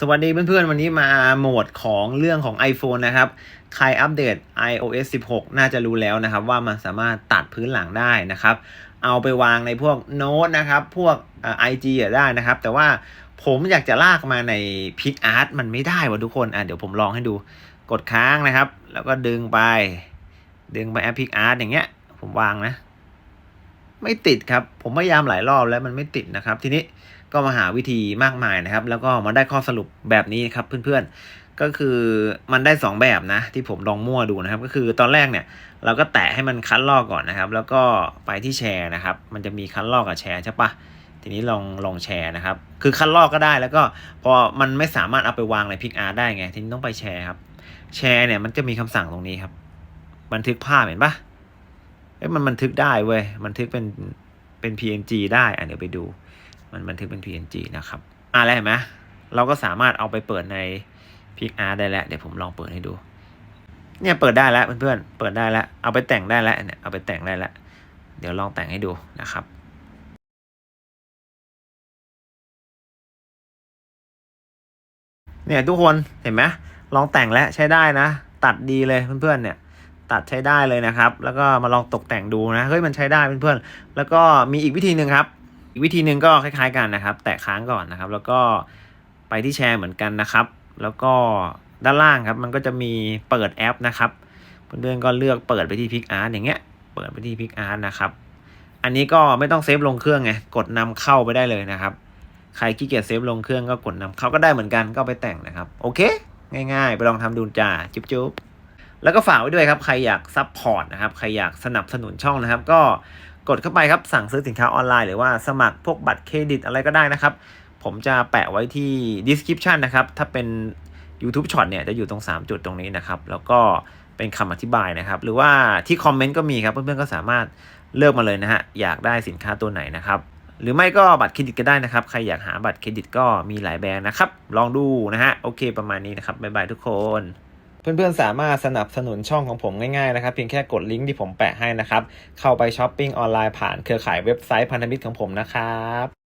สวัสดีเพื่อนๆ วันนี้มาโหมดของเรื่องของ iPhone นะครับ ใครอัปเดต iOS 16 น่าจะรู้แล้วนะครับ ว่ามันสามารถตัดพื้นหลังได้นะครับ เอาไปวางในพวกโน้ตนะครับ พวกไอจีได้นะครับ แต่ว่าผมอยากจะลากมาใน PicArt มันไม่ได้ว่ะทุกคน อะเดี๋ยวผมลองให้ดู กดค้างนะครับ แล้วก็ดึงไป ดึงไปแอป PicArt อย่างเงี้ย ผมวางนะ ไม่ติดครับ ผมพยายามหลายรอบแล้วมันไม่ติดนะครับ ทีนี้ก็มาหาวิธีมากมายนะครับ แล้วก็มาได้ข้อสรุปแบบนี้ครับเพื่อนๆ ก็คือมันได้ 2 แบบนะ ที่ผมลองมั่วดูนะครับ ก็คือตอนแรกเนี่ย เราก็แตะให้มันคัดลอกก่อนนะครับ แล้วก็ไปที่แชร์นะครับ มันจะมีคัดลอกกับแชร์ใช่ปะทีนี้ลองลองแชร์นะครับ คือคัดลอกก็ได้แล้วก็พอมันไม่สามารถเอาไปวางในพิกอาร์ได้ไง ทีนี้ต้องไปแชร์ครับ แชร์เนี่ยมันจะมีคำสั่งตรงนี้ครับ บันทึกภาพเห็นปะ เอ้ยมันบันทึกได้เว้ยบันทึกเป็นเป็น PNG ได้อะเดี๋ยวไปดู มันบันทึกเป็น PNG นะครับอะแล้วเห็นไหมเราก็สามารถเอาไปเปิดใน pr ได้แล้วเดี๋ยวผมลองเปิดให้ดู เนี่ยเปิดได้แล้วเพื่อนๆเปิดได้แล้ว เอาไปแต่งได้แล้วเนี่ยเอาไปแต่งได้แล้ว เดี๋ยวลองแต่งให้ดูนะครับเนี่ยทุกคนเห็นไหมลองแต่งแล้วใช้ได้นะ ตัดดีเลยเพื่อนๆเนี่ย ตัดใช้ได้เลยนะครับ แล้วก็มาลองตกแต่งดูนะเฮ้ยมันใช้ได้เพื่อนๆแล้วก็มีอีกวิธีหนึ่งครับ อีกวิธีหนึ่งก็คล้ายๆกันนะครับ แตะค้างก่อนนะครับ แล้วก็ไปที่แชร์เหมือนกันนะครับ แล้วก็ด้านล่างครับมันก็จะมีเปิดแอปนะครับเพื่อนๆก็เลือกเปิดไปที่ PicArt อย่างเงี้ยเปิดไปที่ PicArt นะครับอันนี้ก็ไม่ต้องเซฟลงเครื่องไงกดนำเข้าไปได้เลยนะครับ ใครขี้เกียจเซฟลงเครื่องก็กดนำเข้าก็ได้เหมือนกันก็ไปแต่งนะครับ โอเค ง่ายๆ ไปลองทำดูจ้าจุ๊บๆ แล้วก็ฝากไว้ด้วยครับใครอยากซัพพอร์ตนะครับใครอยากสนับสนุนช่องนะครับ ก็กดเข้าไปครับสั่งซื้อสินค้าออนไลน์หรือว่าสมัครพวกบัตรเครดิตอะไรก็ได้นะครับ ผมจะแปะไว้ที่ description นะครับ ถ้าเป็น YouTube Short เนี่ยจะอยู่ตรง 3 จุดตรงนี้นะครับ แล้วก็เป็นคำอธิบายนะครับ หรือว่าที่คอมเมนต์ก็มีครับ เพื่อนๆก็สามารถเลือกมาเลยนะฮะอยากได้สินค้าตัวไหนนะครับหรือไม่ก็บัตรเครดิตก็ได้นะครับ ใครอยากหาบัตรเครดิตก็มีหลายแบรนด์นะครับ ลองดูนะฮะ โอเคประมาณนี้นะครับ บ๊ายบายทุกคน เพื่อนๆ สามารถสนับสนุนช่องของผมง่ายๆนะครับเพียงแค่กดลิงก์ที่ผมแปะให้นะครับ เข้าไปช้อปปิ้งออนไลน์ผ่านเครือข่ายเว็บไซต์พันธมิตรของผมนะครับ